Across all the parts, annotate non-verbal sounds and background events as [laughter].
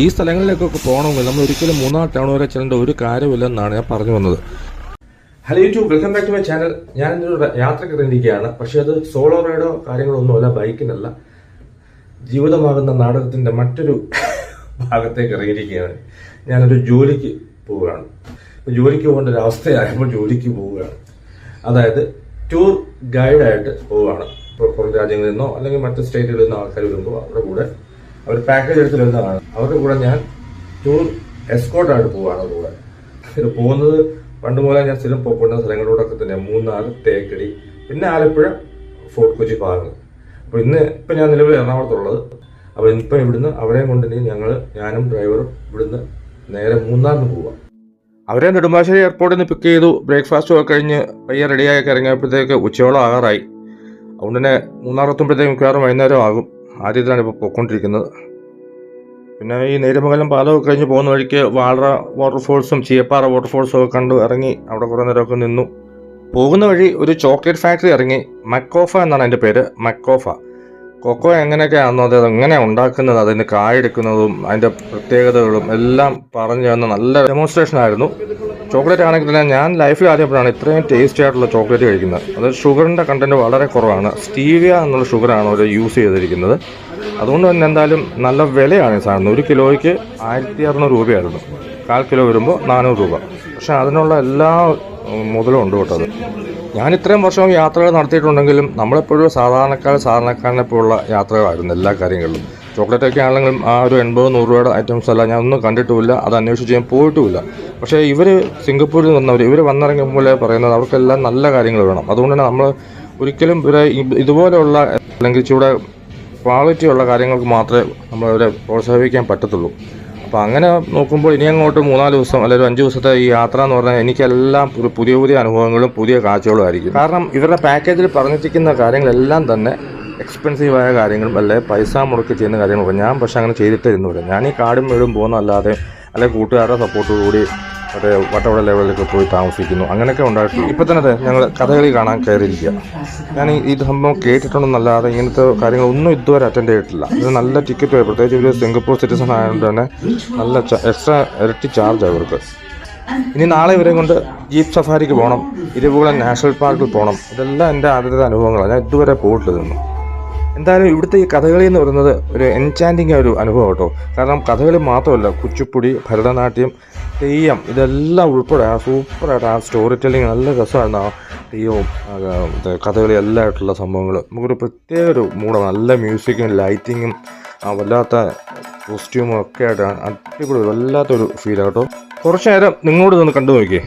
ഈ സ്ഥലങ്ങളിലേക്കൊക്കെ പോകണമെങ്കിൽ നമ്മൾ ഒരിക്കലും മൂന്നാർ ടൗൺ വരെ ചെല്ലേണ്ട ഒരു കാര്യമില്ലെന്നാണ് ഞാൻ പറഞ്ഞു വന്നത്. Hello YouTube welcome back to my channel ഞാൻ ഇന്നൊരു യാത്രയ്ക്ക് ഇറങ്ങിയിരിക്കുകയാണ് പക്ഷേ അത് സോളോ റൈഡോ കാര്യങ്ങളൊന്നുമല്ല ബൈക്കിനല്ല. ജീവിതമാകുന്ന നാടകത്തിന്റെ മറ്റൊരു ഭാഗത്തേക്ക് ഇറങ്ങിയിരിക്കുകയാണ്. ഞാനൊരു ജോലിക്ക് പോവുകയാണ്. ജോലിക്ക് പോകേണ്ട ഒരു അവസ്ഥയായപ്പോൾ ജോലിക്ക് പോവുകയാണ്. അതായത് ടൂർ ഗൈഡായിട്ട് പോവുകയാണ്. ഇപ്പോൾ പുറം രാജ്യങ്ങളിൽ നിന്നോ അല്ലെങ്കിൽ മറ്റ് സ്റ്റേറ്റുകളിൽ നിന്നോ ആൾക്കാർ വരുമ്പോൾ അവരുടെ കൂടെ അവർ പാക്കേജ് എടുത്ത് വരുന്നതാണ് അവരുടെ കൂടെ ഞാൻ ടൂർ എസ്കോട്ടായിട്ട് പോവാണ് കൂടെ ഇത് പോകുന്നത് പണ്ട് മുതലേ ഞാൻ സ്ഥിരം പോയിക്കൊണ്ട സ്ഥലങ്ങളിലൂടെയൊക്കെ തന്നെ മൂന്നാർ തേക്കടി പിന്നെ ആലപ്പുഴ ഫോർട്ട് കൊച്ചി ഭാഗങ്ങൾ. അപ്പൊ ഇന്ന് ഇപ്പൊ ഞാൻ നിലവിൽ എറണാകുളത്തുള്ളത്. അപ്പൊ ഇപ്പൊ ഇവിടുന്ന് അവരെയും കൊണ്ട് ഇനി ഞങ്ങൾ ഞാനും ഡ്രൈവറും ഇവിടുന്ന് നേരെ മൂന്നാറിന് പോവാം. അവരെ നെടുമ്പാശ്ശേരി എയർപോർട്ടിൽ നിന്ന് പിക്ക് ചെയ്തു. ബ്രേക്ക്ഫാസ്റ്റ് ഒക്കെ കഴിഞ്ഞ് പയ്യെ റെഡിയായി ഇറങ്ങിയപ്പോഴത്തേക്ക് ഉച്ചയോളം ആകാറായി അതുകൊണ്ട് തന്നെ മൂന്നാറെത്തുമ്പോഴത്തേക്ക് മിക്കവാറും വൈകുന്നേരം ആകും. ആ രീതിയിലാണ് ഇപ്പോൾ പോയിക്കൊണ്ടിരിക്കുന്നത് പിന്നെ ഈ നേരമംഗലം പാലമൊക്കെ കഴിഞ്ഞ് പോകുന്ന വഴിക്ക് വാളറ വാട്ടർഫോൾസും ചീയപ്പാറ വാട്ടർഫോൾസും ഒക്കെ കണ്ടു ഇറങ്ങി അവിടെ കുറേ നേരമൊക്കെ നിന്നു. പോകുന്ന വഴി ഒരു ചോക്ലേറ്റ് ഫാക്ടറി ഇറങ്ങി. മക്കോഫ എന്നാണ് അതിന്റെ പേര്. മക്കോഫ കൊക്കോ എങ്ങനെയൊക്കെയാണെന്നോ അത് എങ്ങനെ ഉണ്ടാക്കുന്നത് അതിന് കായെടുക്കുന്നതും അതിന്റെ പ്രത്യേകതകളും എല്ലാം പറഞ്ഞു തന്ന നല്ല ഡെമോൺസ്ട്രേഷൻ ആയിരുന്നു. ചോക്ലേറ്റ് ആണെങ്കിൽ തന്നെ ഞാൻ ലൈഫിൽ ആദ്യപ്പോഴാണ് ഇത്രയും ടേസ്റ്റി ആയിട്ടുള്ള ചോക്ലേറ്റ് കഴിക്കുന്നത്. അത് ഷുഗറിന്റെ കണ്ടന്റ് വളരെ കുറവാണ്. സ്റ്റീവിയ എന്നുള്ള ഷുഗറാണ് അവർ യൂസ് ചെയ്തിരിക്കുന്നത്. അതുകൊണ്ട് തന്നെ എന്തായാലും നല്ല വിലയാണ് ഈ സാധനം. ഒരു കിലോയ്ക്ക് ആയിരത്തി അറുന്നൂറ് രൂപയായിരുന്നു. കാൽ കിലോ വരുമ്പോൾ നാനൂറ് രൂപ. പക്ഷെ അതിനുള്ള എല്ലാ മുതലും ഉണ്ട് കേട്ടോ അത്. ഞാൻ ഇത്രയും വർഷം യാത്രകൾ നടത്തിയിട്ടുണ്ടെങ്കിലും നമ്മളെപ്പോഴും സാധാരണക്കാർ സാധാരണക്കാരനെ പോലുള്ള യാത്രകളായിരുന്നു എല്ലാ കാര്യങ്ങളിലും. ചോക്ലേറ്റൊക്കെ ആണെങ്കിലും ആ ഒരു എൺപത് നൂറ് രൂപയുടെ ഐറ്റംസ് അല്ല ഞാൻ ഒന്നും കണ്ടിട്ടുമില്ല. അത് അന്വേഷിച്ച് ഞാൻ പോയിട്ടുമില്ല. പക്ഷേ ഇവർ സിംഗപ്പൂരിൽ വന്നവർ ഇവർ വന്നിറങ്ങുമ്പോൾ പറയുന്നത് അവർക്കെല്ലാം നല്ല കാര്യങ്ങൾ വേണം. അതുകൊണ്ട് തന്നെ നമ്മൾ ഒരിക്കലും ഇവരെ ഇതുപോലെയുള്ള അല്ലെങ്കിൽ ഇച്ചിരി ക്വാളിറ്റിയുള്ള കാര്യങ്ങൾക്ക് മാത്രമേ നമ്മളവരെ പ്രോത്സാഹിപ്പിക്കാൻ പറ്റത്തുള്ളൂ. അപ്പോൾ അങ്ങനെ നോക്കുമ്പോൾ ഇനി അങ്ങോട്ട് മൂന്നാൽ ദിവസം അല്ലെങ്കിൽ ഒരു അഞ്ച് ദിവസത്തെ ഈ യാത്ര എന്ന് പറഞ്ഞാൽ എനിക്കെല്ലാം പുതിയ പുതിയ അനുഭവങ്ങളും പുതിയ കാഴ്ചകളും ആയിരിക്കും. കാരണം ഇവരുടെ പാക്കേജിൽ പറഞ്ഞിരിക്കുന്ന കാര്യങ്ങളെല്ലാം തന്നെ എക്സ്പെൻസീവായ കാര്യങ്ങളും അല്ലെ പൈസ മുടക്കി ചെയ്യുന്ന കാര്യങ്ങളൊക്കെ ഞാൻ പക്ഷെ അങ്ങനെ ചെയ്തിട്ടിരുന്നില്ല ഞാൻ ഈ കാടും വീടും പോകുന്നതല്ലാതെ അല്ലെങ്കിൽ കൂട്ടുകാരുടെ സപ്പോർട്ടോടുകൂടി മറ്റേ വട്ടവട ലെവലിലൊക്കെ പോയി താമസിക്കുന്നു. അങ്ങനെയൊക്കെ ഉണ്ടായിട്ടുണ്ട്. ഇപ്പം തന്നെ ഞങ്ങൾ കഥകളി കാണാൻ കയറിയിരിക്കുക ഞാൻ ഈ സംഭവം കേട്ടിട്ടുണ്ടെന്നല്ലാതെ ഇങ്ങനത്തെ കാര്യങ്ങളൊന്നും ഇതുവരെ അറ്റൻഡ് ചെയ്തിട്ടില്ല. ഇത് നല്ല ടിക്കറ്റ് പോയി. പ്രത്യേകിച്ച് ഒരു സിംഗപ്പൂർ സിറ്റിസൺ ആയതുകൊണ്ട് തന്നെ നല്ല എക്സ്ട്രാ ഇരട്ടി ചാർജ് അവർക്ക് ഇനി നാളെ ഇവരെ കൊണ്ട് ജീപ്പ് സഫാരിക്ക് പോകണം ഇരവികുളം നാഷണൽ പാർക്കിൽ പോകണം ഇതെല്ലാം എന്റെ ആദ്യത്തെ അനുഭവങ്ങളാണ് ഞാൻ ഇതുവരെ പോയിട്ടിരുന്നു എന്തായാലും ഇവിടുത്തെ ഈ കഥകളി എന്ന് പറയുന്നത് ഒരു എൻചാന്റിങ് ഒരു അനുഭവം കേട്ടോ. കാരണം കഥകളി മാത്രമല്ല കുച്ചിപ്പുടി ഭരതനാട്യം തെയ്യം. ഇതെല്ലാം ഉൾപ്പെടെ ആ സൂപ്പറായിട്ട് ആ സ്റ്റോറി ടെല്ലിങ് നല്ല രസമായിരുന്നു. ആ തെയ്യവും കഥകളി എല്ലാം ആയിട്ടുള്ള സംഭവങ്ങൾ നമുക്കൊരു പ്രത്യേക ഒരു മൂടാണ് നല്ല മ്യൂസിക്കും ലൈറ്റിങ്ങും ആ വല്ലാത്ത കോസ്റ്റ്യൂമും ഒക്കെ ആയിട്ട് അടിപൊളി വല്ലാത്തൊരു ഫീലാണ് കേട്ടോ. കുറച്ച് നേരം നിങ്ങളോട് ഇതൊന്ന് കണ്ടു നോക്കിയേ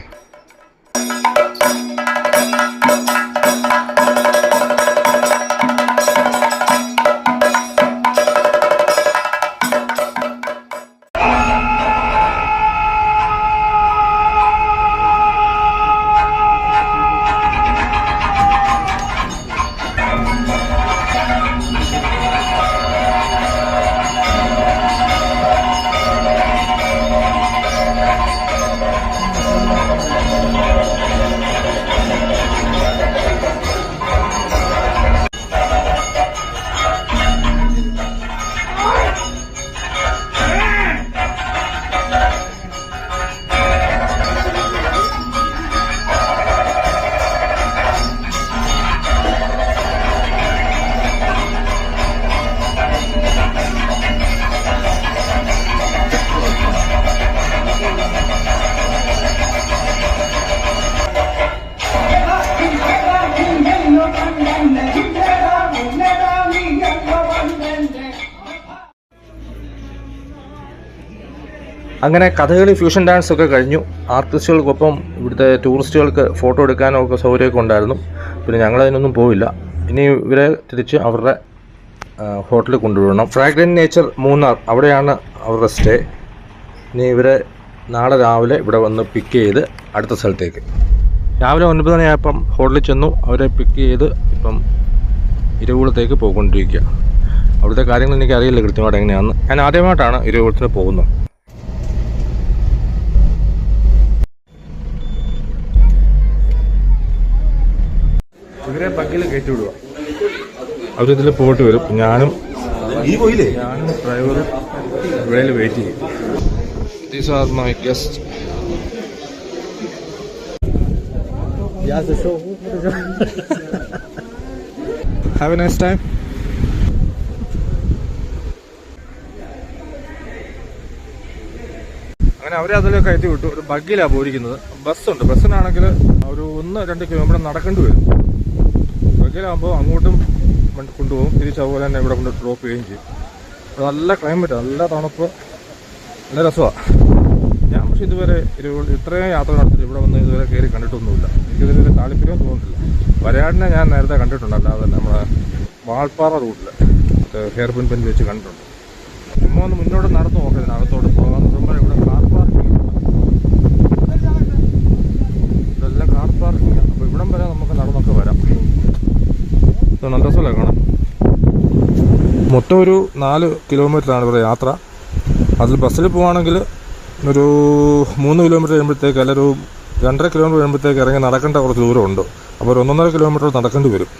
അങ്ങനെ കഥകളി ഫ്യൂഷൻ ഡാൻസ് ഒക്കെ കഴിഞ്ഞു. ആർട്ടിസ്റ്റുകൾക്കൊപ്പം ഇവിടുത്തെ ടൂറിസ്റ്റുകൾക്ക് ഫോട്ടോ എടുക്കാനോ ഒക്കെ സൗകര്യമൊക്കെ ഉണ്ടായിരുന്നു. പിന്നെ ഞങ്ങൾ അതിനൊന്നും പോയില്ല. ഇനി ഇവരെ തിരിച്ച് അവരുടെ ഹോട്ടലിൽ കൊണ്ടുവിടണം. ഫ്രാഗ്രൻ നേച്ചർ മൂന്നാർ അവിടെയാണ് അവരുടെ സ്റ്റേ ഇനി ഇവരെ നാളെ രാവിലെ ഇവിടെ വന്ന് പിക്ക് ചെയ്ത് അടുത്ത സ്ഥലത്തേക്ക്. രാവിലെ ഒൻപത് മണിയായപ്പം ഹോട്ടലിൽ ചെന്നു. അവരെ പിക്ക് ചെയ്ത് ഇപ്പം ഇരുകുളത്തേക്ക് പോയിക്കൊണ്ടിരിക്കുക. അവിടുത്തെ കാര്യങ്ങൾ എനിക്ക് അറിയില്ല കൃത്യമായിട്ട് എങ്ങനെയാണെന്ന്. ഞാൻ ആദ്യമായിട്ടാണ് ഇരുകുളത്തിന് പോകുന്നത്. ഇവരെ ബഗ്ഗിൽ കയറ്റി വിടുക അവരിതിൽ പോയിട്ട് വരും. ഞാനും ഈ പോയില്ലേ? ഞാനും ഡ്രൈവറും ഇവിടെ വെയിറ്റ് ചെയ്യും. These are my guest. Have a nice time അങ്ങനെ അവരെ അതിൽ കയറ്റി വിട്ടു. ഒരു ബഗ്ഗിലാണ് പോയിരിക്കുന്നത്. ബസ്സുണ്ട്. ബസ്സിനാണെങ്കിൽ ഒരു ഒന്ന് രണ്ട് കിലോമീറ്റർ നടക്കേണ്ടി വരും. ബഗ്ഗിലാകുമ്പോൾ അങ്ങോട്ടും കൊണ്ട് കൊണ്ടുപോകും. തിരിച്ച് അതുപോലെ തന്നെ ഇവിടെ കൊണ്ട് ഡ്രോപ്പ് ചെയ്യുകയും ചെയ്യും. നല്ല ക്ലൈമറ്റ് നല്ല തണുപ്പ് നല്ല രസമാണ് ഞാൻ പക്ഷെ ഇതുവരെ ഒരു ഇത്രയും യാത്ര നടത്തി ഇവിടെ വന്ന് ഇതുവരെ കയറി കണ്ടിട്ടൊന്നുമില്ല. എനിക്കിതിലൊരു താല്പര്യം തോന്നുന്നില്ല. വരയാടിനെ ഞാൻ നേരത്തെ കണ്ടിട്ടുണ്ട്. അല്ലാതെ നമ്മുടെ വാൾപ്പാറ റൂട്ടിൽ ഹെയർ പിൻ പെൻ വെച്ച് കണ്ടിട്ടുണ്ട്. ചുമ്മാ ഒന്ന് മുന്നോട്ട് നടന്നു നോക്കാം ഇതിനകത്തോട്ട് പോകാൻ. ഇവിടെ കാർ പാർക്കിംഗ് ഇതെല്ലാം കാർ പാർക്കിംഗ് അപ്പോൾ ഇവിടം വരെ നമുക്ക് നടന്നൊക്കെ വരാം ഇത് നല്ല രസമല്ലേ കാണാൻ മൊത്തം ഒരു നാല് കിലോമീറ്ററാണ് ഇവിടെ യാത്ര. അതിൽ ബസ്സിൽ പോവുകയാണെങ്കിൽ ഒരു മൂന്ന് കിലോമീറ്റർ കഴിയുമ്പോഴത്തേക്ക് അല്ല ഒരു രണ്ടര കിലോമീറ്റർ കഴിയുമ്പോഴത്തേക്ക് ഇറങ്ങി നടക്കേണ്ട കുറച്ച് ദൂരമുണ്ട്. അപ്പോൾ ഒരു ഒന്നൊന്നര കിലോമീറ്റർ നടക്കേണ്ടി വരും.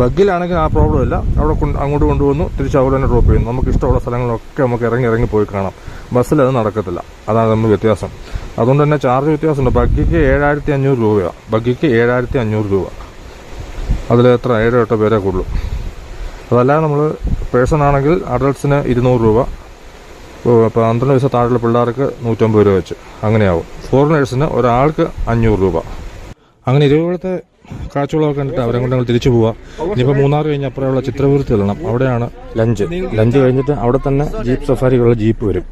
ബഗ്ഗിലാണെങ്കിൽ ആ പ്രോബ്ലം ഇല്ല. അവിടെ അങ്ങോട്ട് കൊണ്ടുവന്നു തിരിച്ച് അവിടെ തന്നെ ഡ്രോപ്പ് ചെയ്യുന്നു. നമുക്ക് ഇഷ്ടമുള്ള സ്ഥലങ്ങളൊക്കെ നമുക്ക് ഇറങ്ങി ഇറങ്ങി പോയി കാണാം. ബസ്സിൽ അത് നടക്കത്തില്ല. അതാണ് നമ്മൾ വ്യത്യാസം. അതുകൊണ്ട് തന്നെ ചാർജ് വ്യത്യാസമുണ്ട്. ബഗ്ഗിക്ക് ഏഴായിരത്തി അഞ്ഞൂറ് രൂപയാണ്. ബഗ്ഗിക്ക് ഏഴായിരത്തി അഞ്ഞൂറ് രൂപ. അതിൽ എത്ര ഏഴോ എട്ടോ പേരെ കൂടുള്ളൂ. അതല്ലാതെ നമ്മൾ പേഴ്സൺ ആണെങ്കിൽ അഡൾട്ട്സിന് ഇരുന്നൂറ് രൂപ. പന്ത്രണ്ട് വയസ്സ് താഴെയുള്ള പിള്ളേർക്ക് നൂറ്റമ്പത് രൂപ വെച്ച്. അങ്ങനെയാവും. ഫോറിനേഴ്സിന് ഒരാൾക്ക് അഞ്ഞൂറ് രൂപ. അങ്ങനെ ഇരുപത്തെ കാഴ്ചകളൊക്കെ കണ്ടിട്ട് അവരെ കൊണ്ട് ഞങ്ങൾ തിരിച്ചു പോവാം. ഇനിയിപ്പോൾ മൂന്നാർ കഴിഞ്ഞ് അപ്പുറമുള്ള ചിത്രപുരത്ത് ചെല്ലണം. അവിടെയാണ് ലഞ്ച്. ലഞ്ച് കഴിഞ്ഞിട്ട് അവിടെ തന്നെ ജീപ്പ് സഫാരികളുള്ള ജീപ്പ് വരും.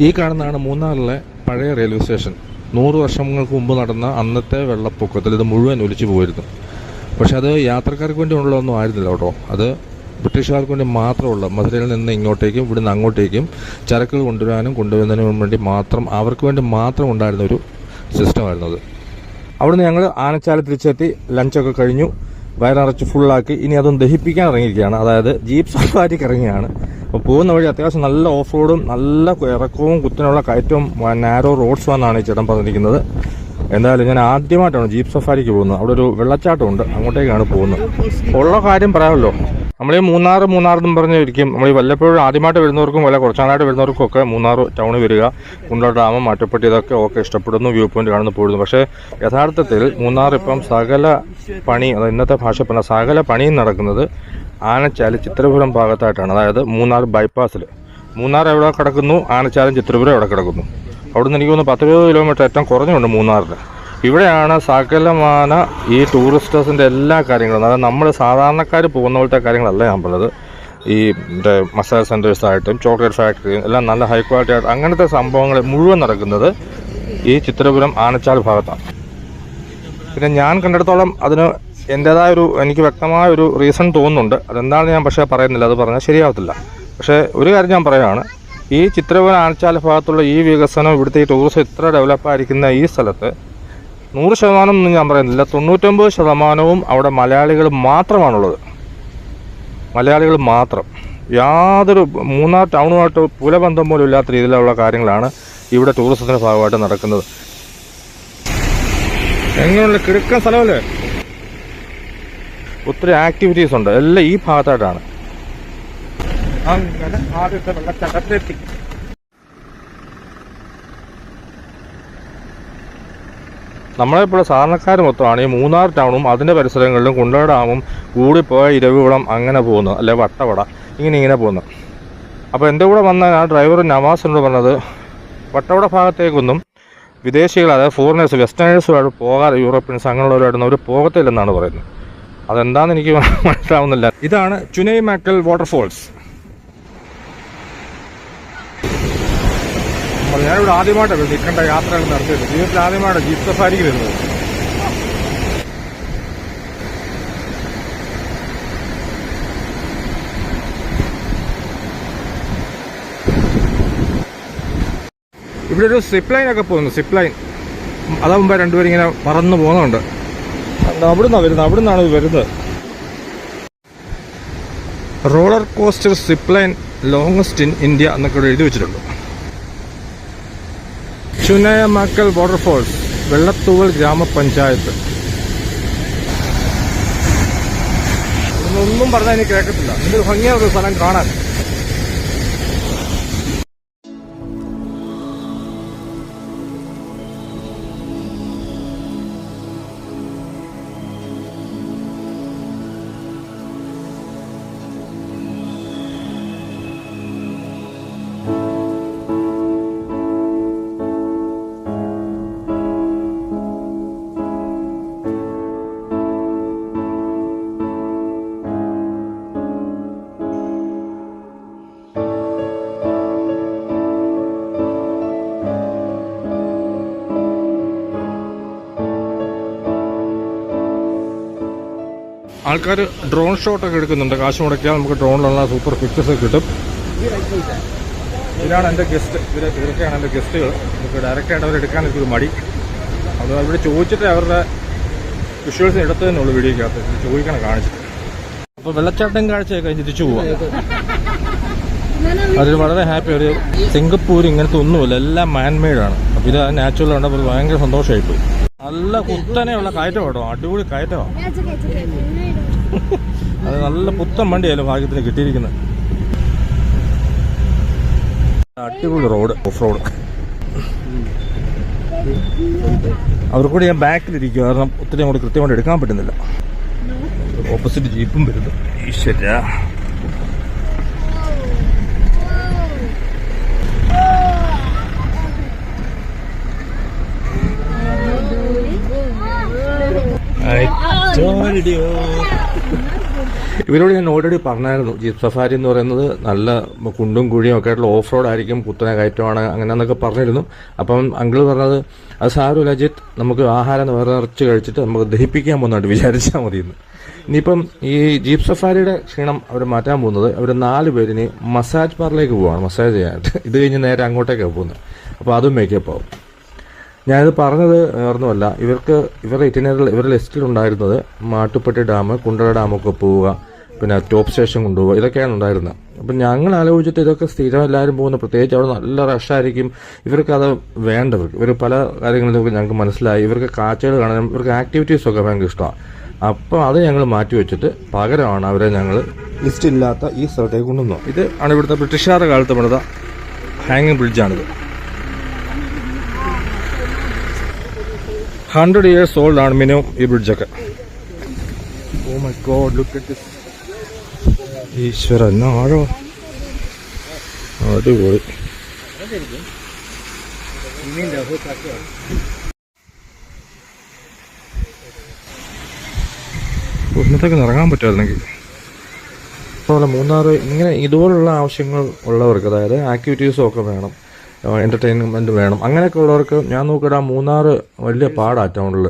ഈ കാണുന്നതാണ് മൂന്നാറിലെ പഴയ റെയിൽവേ സ്റ്റേഷൻ. നൂറ് വർഷങ്ങൾക്ക് മുമ്പ് നടന്ന അന്നത്തെ വെള്ളപ്പൊക്കത്തിൽ ഇത് മുഴുവൻ ഒലിച്ചു പോയിരുന്നു. പക്ഷെ അത് യാത്രക്കാർക്ക് വേണ്ടി ഉള്ളതൊന്നും ആയിരുന്നില്ല കേട്ടോ. അത് ബ്രിട്ടീഷുകാർക്ക് വേണ്ടി മാത്രമുള്ള മധുരയിൽ നിന്ന് ഇങ്ങോട്ടേക്കും ഇവിടുന്ന് അങ്ങോട്ടേക്കും ചരക്കുകൾ കൊണ്ടുവരാനും കൊണ്ടുവരുന്നതിനും വേണ്ടി മാത്രം അവർക്ക് വേണ്ടി മാത്രം ഉണ്ടായിരുന്ന ഒരു സിസ്റ്റമായിരുന്നു അത്. അവിടുന്ന് ഞങ്ങൾ ആനച്ചാല തിരിച്ചെത്തി ലഞ്ചൊക്കെ കഴിഞ്ഞു വയറിറച്ച് ഫുള്ളാക്കി ഇനി അതൊന്ന് ദഹിപ്പിക്കാൻ ഇറങ്ങിയിരിക്കുകയാണ്. അതായത് ജീപ്പ് സഫാരിക്ക് ഇറങ്ങിയാണ്. അപ്പോൾ പോകുന്ന വഴി അത്യാവശ്യം നല്ല ഓഫ് റോഡും നല്ല ഇറക്കവും കുത്തിനുള്ള കയറ്റവും നാരോ റോഡ്സും എന്നാണ് ഈ ചേട്ടൻ പറഞ്ഞിരിക്കുന്നത്. എന്തായാലും ഞാൻ ആദ്യമായിട്ടാണ് ജീപ്പ് സഫാരിക്ക് പോകുന്നത്. അവിടെ ഒരു വെള്ളച്ചാട്ടം ഉണ്ട് അങ്ങോട്ടേക്കാണ് പോകുന്നത്. ഉള്ള കാര്യം പറയാമല്ലോ. നമ്മൾ ഈ മൂന്നാർ മൂന്നാർ എന്നും പറഞ്ഞിരിക്കും നമ്മൾ ഈ വല്ലപ്പോഴും ആദ്യമായിട്ട് വരുന്നവർക്കും വല്ല കുറച്ചാളായിട്ട് വരുന്നവർക്കും ഒക്കെ മൂന്നാർ ടൗണിൽ വരിക. കുണ്ട ഡാം മാറ്റപ്പെട്ടി ഇതൊക്കെ ഒക്കെ ഇഷ്ടപ്പെടുന്നു. വ്യൂ പോയിന്റ് കാണുന്നു പോയിരുന്നു പക്ഷേ യഥാർത്ഥത്തിൽ മൂന്നാർ ഇപ്പം സകല പണി അത് ഇന്നത്തെ ഭാഷ പറഞ്ഞ സകല പണിയും നടക്കുന്നത് ആനച്ചാൽ ചിത്രപുരം ഭാഗത്തായിട്ടാണ്. അതായത് മൂന്നാർ ബൈപ്പാസിൽ മൂന്നാർ എവിടെ കിടക്കുന്നു? ആനച്ചാലും ചിത്രപുരം എവിടെ കിടക്കുന്നു? അവിടുന്ന് എനിക്ക് തോന്നുന്നു പത്തിരുപത് കിലോമീറ്റർ ഏറ്റവും കുറഞ്ഞുണ്ട് മൂന്നാറിൽ ഇവിടെയാണ് സകലമാന ഈ ടൂറിസ്റ്റേഴ്സിന്റെ എല്ലാ കാര്യങ്ങളും. അതായത് നമ്മൾ സാധാരണക്കാർ പോകുന്ന പോലത്തെ കാര്യങ്ങളല്ല ഞാൻ പറഞ്ഞത്. ഈ മസാല സെന്റേഴ്സ് ആയിട്ടും ചോക്ലേറ്റ് ഫാക്ടറിയും എല്ലാം നല്ല ഹൈ ക്വാളിറ്റി ആയിട്ട് അങ്ങനത്തെ സംഭവങ്ങൾ മുഴുവൻ നടക്കുന്നത് ഈ ചിത്രപുരം ആനച്ചാൽ ഭാഗത്താണ്. പിന്നെ ഞാൻ കണ്ടിടത്തോളം അതിന് എന്റേതായ ഒരു എനിക്ക് വ്യക്തമായ ഒരു റീസൺ തോന്നുന്നുണ്ട്. അതെന്താണെന്ന് ഞാൻ പക്ഷേ പറയുന്നില്ല. അത് പറഞ്ഞാൽ ശരിയാവത്തില്ല. പക്ഷേ ഒരു കാര്യം ഞാൻ പറയുകയാണ് ഈ ചിത്രവന ആഴ്ചാല ഭാഗത്തുള്ള ഈ വികസനം ഇവിടുത്തെ ഈ ടൂറിസം ഇത്ര ഡെവലപ്പായിരിക്കുന്ന ഈ സ്ഥലത്ത് നൂറ് ശതമാനം ഒന്നും ഞാൻ പറയുന്നില്ല. തൊണ്ണൂറ്റൊമ്പത് ശതമാനവും അവിടെ മലയാളികൾ മാത്രമാണുള്ളത്. മലയാളികൾ മാത്രം. യാതൊരു മൂന്നാർ ടൗണുമായിട്ട് പുലബന്ധം പോലും ഇല്ലാത്ത രീതിയിലുള്ള കാര്യങ്ങളാണ് ഇവിടെ ടൂറിസത്തിന്റെ ഭാഗമായിട്ട് നടക്കുന്നത്. എങ്ങനെയുള്ള കിടക്കൻ സ്ഥലമല്ലേ? ഒത്തിരി ആക്ടിവിറ്റീസ് ഉണ്ട്. എല്ലാം ഈ ഭാഗത്തായിട്ടാണ്. അങ്ങനെ ആദ്യത്തെ വെള്ളച്ചാട്ടത്തിലെത്തി. നമ്മളെപ്പോഴുള്ള സാധാരണക്കാർ മൊത്തമാണ് ഈ മൂന്നാർ ടൗണും അതിന്റെ പരിസരങ്ങളിലും കുണ്ടള ഡാമും കൂടിപ്പോയ ഇരവികുളം അങ്ങനെ പോകുന്നു അല്ലെ വട്ടവട. ഇങ്ങനെ ഇങ്ങനെ പോകുന്നു. അപ്പോൾ എന്റെ കൂടെ വന്ന ആ ഡ്രൈവർ നവാസിനോട് പറഞ്ഞത് വട്ടവട ഭാഗത്തേക്കൊന്നും വിദേശികൾ അതായത് ഫോറിനേഴ്സ് വെസ്റ്റേണേഴ്സുമായിട്ട് പോകാറ് യൂറോപ്യൻസ് അങ്ങനെയുള്ളവരായിട്ടൊന്നും അവർ പോകത്തില്ലെന്നാണ് പറയുന്നത്. അതെന്താണെന്ന് എനിക്ക് [laughs] മനസ്സിലാവുന്നില്ല. ഇതാണ് ചുനൈ മാക്കൽ വാട്ടർഫോൾസ് അപ്പോൾ ഞാനിവിടെ ആദ്യമായിട്ടാണ് നിൽക്കേണ്ട യാത്രകൾ നടത്തിയത്. ജീവിതത്തിൽ ആദ്യമായിട്ടാണ് ജീപ്പ് സഫാരിക്ക് വരുന്നത്. ഇവിടെ ഒരു സിപ്പ് ലൈൻ ഒക്കെ പോകുന്നു. സിപ്പ് ലൈൻ അതാ മുമ്പ് രണ്ടുപേരും ഇങ്ങനെ പറന്ന് പോകുന്നുണ്ട്. അവിടുന്നാണ് വരുന്നത്. അവിടുന്നാണ് ഇത് വരുന്നത്. Roller coaster zip line longest in India എന്നൊക്കെ എഴുതി വെച്ചിട്ടുണ്ട്. ചുനയ മക്കൽ വാട്ടർഫോൾസ് വെള്ളത്തൂവൽ ഗ്രാമപഞ്ചായത്ത്. ഒന്നും പറഞ്ഞാൽ എനിക്ക് കേൾക്കത്തില്ല. എന്തൊരു ഒരു സ്ഥലം കാണാൻ. ആൾക്കാർ ഡ്രോൺ ഷോട്ടൊക്കെ എടുക്കുന്നുണ്ട്. കാശ് മുടക്കിയാൽ നമുക്ക് ഡ്രോണിലുള്ള സൂപ്പർ പിക്ചേഴ്സ് കിട്ടും. ഇതാണ് എന്റെ ഗസ്റ്റ് ഇവർ ഇവരൊക്കെയാണ് എന്റെ ഗസ്റ്റുകൾ നമുക്ക് ഡയറക്റ്റായിട്ട് അവർ എടുക്കാൻ എനിക്കൊരു മടി. അത് അവിടെ ചോദിച്ചിട്ട് അവരുടെ വിഷ്വൽസ് എടുത്തു തന്നെയുള്ളൂ വീഡിയോക്കകത്ത് ഇത് ചോദിക്കണം കാണിച്ചിട്ട്. അപ്പോൾ വെള്ളച്ചാട്ടം കാഴ്ചയൊക്കെ തിരിച്ചു പോവാം. അതിൽ വളരെ ഹാപ്പി ഒരു സിംഗപ്പൂർ ഇങ്ങനത്തെ ഒന്നുമില്ല. എല്ലാം മാൻമെയ്ഡാണ് അപ്പോൾ ഇത് നാച്ചുറൽ കണ്ടപ്പോൾ ഭയങ്കര സന്തോഷമായിപ്പോയി. നല്ല കുത്തനെയുള്ള കയറ്റം കേട്ടോ അടിപൊളി കയറ്റമാണ് അത് നല്ല പുത്തൻ വണ്ടിയായാലും ഭാഗ്യത്തിന് കിട്ടിയിരിക്കുന്നത്. അടിപൊളി റോഡ് ഓഫ് റോഡ്. അവർക്കൂടെ ഞാൻ ബാക്കിലിരിക്കും. കാരണം ഒത്തിരി അങ്ങോട്ട് കൃത്യമായിട്ട് എടുക്കാൻ പറ്റുന്നില്ല. ഓപ്പോസിറ്റ് ജീപ്പും വരുന്നു. ഈശ്വര. ഇവരോട് ഞാൻ ഓൾറെഡി പറഞ്ഞായിരുന്നു. ജീപ്പ് സഫാരി എന്ന് പറയുന്നത് നല്ല കുണ്ടും കുഴിയും ഒക്കെ ആയിട്ടുള്ള ഓഫ് റോഡ് ആയിരിക്കും കുത്തനെ കയറ്റമാണ് അങ്ങനെ എന്നൊക്കെ പറഞ്ഞിരുന്നു. അപ്പം അങ്കിൾ പറഞ്ഞത് അത് സാരമില്ല അജിത്ത് നമുക്ക് ആഹാരം വേറെ നിറച്ച് കഴിച്ചിട്ട് നമുക്ക് ദഹിപ്പിക്കാൻ പോകുന്നതായിട്ട് വിചാരിച്ചാൽ മതി എന്ന് ഇനിയിപ്പം ഈ ജീപ്പ് സഫാരിയുടെ ക്ഷീണം അവർ മാറ്റാൻ പോകുന്നത് അവർ നാല് പേരിനി മസാജ് പാർലറിലേക്ക് പോവാണ് മസാജ് ചെയ്യാനായിട്ട്. ഇത് കഴിഞ്ഞ് നേരെ അങ്ങോട്ടേക്കാണ് പോകുന്നത്. അപ്പോൾ അതും മേക്കപ്പ് ആവും. ഞാനിത് പറഞ്ഞത് വേറൊന്നുമല്ല. ഇവർക്ക് ഇവരുടെ ഇറ്റിനറിൽ ഇവരുടെ ലിസ്റ്റിൽ ഉണ്ടായിരുന്നത് മാട്ടുപ്പെട്ടി ഡാം കുണ്ടറ ഡാമൊക്കെ പോവുക പിന്നെ ടോപ്പ് സ്റ്റേഷൻ കൊണ്ടുപോകുക ഇതൊക്കെയാണ് ഉണ്ടായിരുന്നത്. അപ്പം ഞങ്ങൾ ആലോചിച്ചിട്ട് ഇതൊക്കെ സ്ഥിരം എല്ലാവരും പോകുന്ന പ്രത്യേകിച്ച് അവിടെ നല്ല റഷായിരിക്കും ഇവർക്ക് അത് വേണ്ടവർ ഇവർ പല കാര്യങ്ങളിലും ഞങ്ങൾക്ക് മനസ്സിലായി. ഇവർക്ക് കാഴ്ചകൾ കാണാനും ഇവർക്ക് ആക്ടിവിറ്റീസ് ഒക്കെ ഭയങ്കര ഇഷ്ടമാണ്. അപ്പോൾ അത് ഞങ്ങൾ മാറ്റി വെച്ചിട്ട് പകരമാണ് അവരെ ഞങ്ങൾ ലിസ്റ്റ് ഇല്ലാത്ത ഈ സ്ഥലത്തേക്ക് കൊണ്ടുവന്നത്. ഇത് ആണ് ഇവിടുത്തെ ബ്രിട്ടീഷുകാരുടെ കാലത്ത് പണിത ഹാങ്ങിങ് ബ്രിഡ്ജാണിത് ഹൺഡ്രഡ് ഇയേഴ്സ് ഓൾഡ് ആണ് മിനിമം ഈ ബ്രിഡ്ജൊക്കെ ഓ my god look at this ഈശ്വര ആഴോ അടിപൊളി. ഇന്നത്തേക്ക് ഇറങ്ങാൻ പറ്റുമായിരുന്നെങ്കിൽ അതുപോലെ മൂന്നാർ ഇങ്ങനെ ഇതുപോലുള്ള ആവശ്യങ്ങൾ ഉള്ളവർക്ക് അതായത് ആക്ടിവിറ്റീസും ഒക്കെ വേണം എന്റർടൈൻമെന്റ് വേണം അങ്ങനെയൊക്കെ ഉള്ളവർക്ക് ഞാൻ നോക്കിയിട്ട് ആ മൂന്നാർ വലിയ പാടാ ടൗണിൽ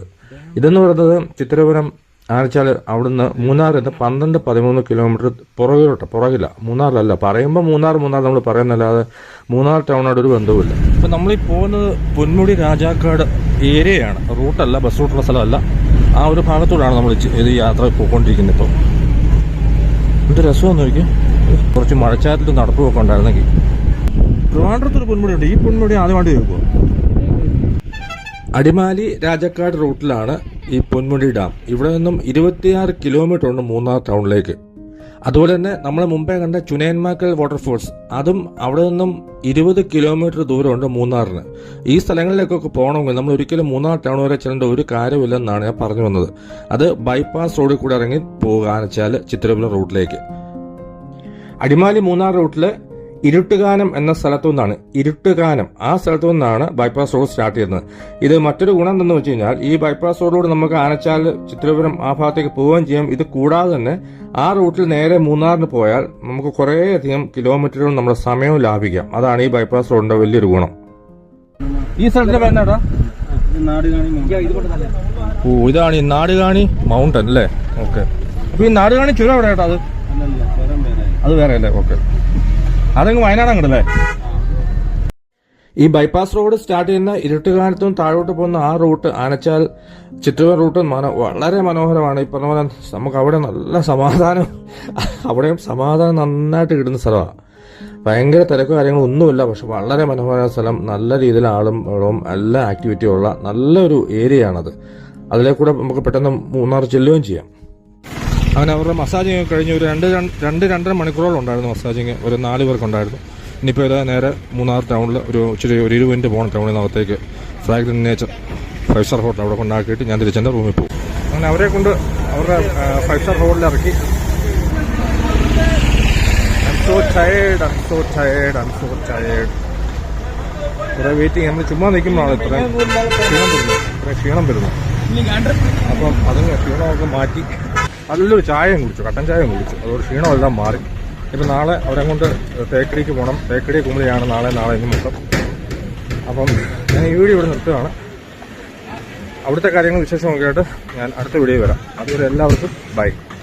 ഇതെന്ന് പറയുന്നത് ചിത്രപുരം ആണെച്ചാൽ അവിടുന്ന് മൂന്നാർ എന്ന് പന്ത്രണ്ട് പതിമൂന്ന് കിലോമീറ്റർ പുറകിലോട്ട് പുറകില്ല മൂന്നാറിലല്ല. പറയുമ്പോൾ മൂന്നാർ മൂന്നാർ നമ്മൾ പറയുന്നല്ലാതെ മൂന്നാർ ടൗണോട് ഒരു ബന്ധവുമില്ല. നമ്മൾ ഈ പോകുന്നത് പൊന്മുടി രാജാക്കാട് ഏരിയയാണ്. റൂട്ടല്ല ബസ് റൂട്ടുള്ള സ്ഥലമല്ല. ആ ഒരു ഭാഗത്തൂടാണ് നമ്മൾ ഇത് യാത്ര പോയിക്കൊണ്ടിരിക്കുന്നത് ഇപ്പോൾ എന്ത് രസമെന്ന് നോക്കി കുറച്ച് മഴച്ചാറ്റിൽ നടപ്പുമൊക്കെ ഉണ്ടായിരുന്നെങ്കിൽ. ട്രിവാൻഡ്രത്തൊരു പൊന്മുടി ഉണ്ട്. ഈ പൊന്മുടി ആദ്യമായിട്ട് കേൾക്കുമോ അടിമാലി രാജക്കാട് റൂട്ടിലാണ് ഈ പൊന്മുടി ഡാം. ഇവിടെ നിന്നും ഇരുപത്തിയാറ് കിലോമീറ്റർ ഉണ്ട് മൂന്നാർ ടൗണിലേക്ക് അതുപോലെ തന്നെ നമ്മൾ മുമ്പേ കണ്ട ചുനയന്മാക്കൽ വാട്ടർഫോൾസ് അതും അവിടെ നിന്നും ഇരുപത് കിലോമീറ്റർ ദൂരമുണ്ട് മൂന്നാറിന്. ഈ സ്ഥലങ്ങളിലേക്കൊക്കെ പോകണമെങ്കിൽ നമ്മൾ ഒരിക്കലും മൂന്നാർ ടൗൺ വരെ ചെല്ലേണ്ട ഒരു കാര്യമില്ലെന്നാണ് ഞാൻ പറഞ്ഞു വന്നത്. അത് ബൈപ്പാസ് റോഡിൽ കൂടെ ഇറങ്ങി പോകുകയെന്ന് വെച്ചാൽ ചിത്രപുരം റൂട്ടിലേക്ക് അടിമാലി മൂന്നാർ റൂട്ടിൽ ഇരുട്ടുകാനം എന്ന സ്ഥലത്തു നിന്നാണ് ഇരുട്ടുകാനം ആ സ്ഥലത്തു നിന്നാണ് ബൈപ്പാസ് റോഡ് സ്റ്റാർട്ട് ചെയ്യുന്നത്. ഇത് മറ്റൊരു ഗുണം എന്തെന്ന് വെച്ച് കഴിഞ്ഞാൽ ഈ ബൈപ്പാസ് റോഡിലൂടെ നമുക്ക് ആനച്ചാൽ ചിത്രപുരം ആ ഭാഗത്തേക്ക് പോവുകയും ചെയ്യാം. ഇത് കൂടാതെ തന്നെ ആ റൂട്ടിൽ നേരെ മൂന്നാറിന് പോയാൽ നമുക്ക് കുറേയധികം കിലോമീറ്ററുകൾ നമ്മുടെ സമയവും ലാഭിക്കാം. അതാണ് ഈ ബൈപ്പാസ് റോഡിന്റെ വലിയൊരു ഗുണം. ഈ സ്ഥലത്തിന്റെ പേരെന്നാടാ? ഓ ഇതാണ് ഈ നാടുകാണി മൗണ്ടൻ അല്ലേ? ഓക്കെ അപ്പൊ ഈ നാടുകാണി ചുരം എവിടെ കേട്ടോ അത് അത് വേറെ അല്ലേ? ഓക്കെ അതങ്ങ് വയനാട് അങ്ങോട്ടല്ലേ ഈ ബൈപ്പാസ് റോഡ് സ്റ്റാർട്ട് ചെയ്യുന്ന ഇരുട്ടുകാലത്തും താഴോട്ട് പോകുന്ന ആ റൂട്ട് ആനച്ചാൽ ചിറ്റൂർ റൂട്ട് വളരെ മനോഹരമാണ്. ഈ പറഞ്ഞ പോലെ നമുക്ക് അവിടെ നല്ല സമാധാനം അവിടെയും സമാധാനം നന്നായിട്ട് കിട്ടുന്ന സ്ഥലമാണ് ഭയങ്കര തിരക്കും കാര്യങ്ങളും ഒന്നുമില്ല. പക്ഷെ വളരെ മനോഹരമായ സ്ഥലം. നല്ല രീതിയിൽ ആളും വെള്ളവും എല്ലാ ആക്ടിവിറ്റിയും ഉള്ള നല്ലൊരു ഏരിയയാണത് അതിലെ കൂടെ നമുക്ക് പെട്ടെന്ന് മൂന്നാർ ചെല്ലുകയും ചെയ്യാം. അങ്ങനെ അവരുടെ മസാജിങ് കഴിഞ്ഞ് ഒരു രണ്ട് രണ്ട് രണ്ട് രണ്ടര മണിക്കൂറോളം ഉണ്ടായിരുന്നു മസാജിങ് ഒരു നാല് പേർക്കുണ്ടായിരുന്നു. ഇനിയിപ്പോൾ ഇതാ നേരെ മൂന്നാർ ടൗണിൽ ഒരു ഇച്ചിരി ഒരു ഇരുപത് മിനിറ്റ് പോകണം ടൗണിൽ നിന്ന് flag nature five star hotel അവിടെ കൊണ്ടാക്കിയിട്ട് ഞാൻ തിരിച്ചെന്റെ റൂമിൽ പോകും അങ്ങനെ അവരെ കൊണ്ട് അവരുടെ ഫൈവ് സ്റ്റാർ ഹോട്ടലിൽ ഇറക്കി. സോ വെയിറ്റിംഗ് നമ്മൾ ചുമ്മാ നിൽക്കുമ്പോഴാണ് ഇത്രയും ക്ഷീണം വരുന്നത്. ഇത്രയും ക്ഷീണം വരുന്നത്. അപ്പം അതിന് ക്ഷീണമൊക്കെ മാറ്റി നല്ലൊരു ചായയും കുടിച്ചു കട്ടൻ ചായയും കുടിച്ചു. അതോട് ക്ഷീണം എല്ലാം മാറി. ഇപ്പം നാളെ അവരെ കൊണ്ട് തേക്കടിക്ക് പോകണം തേക്കടി കുമ്പളിയാണ് നാളെ നാളെ ഇന്ന് മൊത്തം. അപ്പം ഞാൻ ഈ വീഡിയോ ഇവിടെ നിർത്തുകയാണ്. അവിടുത്തെ കാര്യങ്ങൾ വിശേഷമൊക്കെ ആയിട്ട് ഞാൻ അടുത്ത വീഡിയോ വരാം. അതുവരെ എല്ലാവർക്കും ബൈ.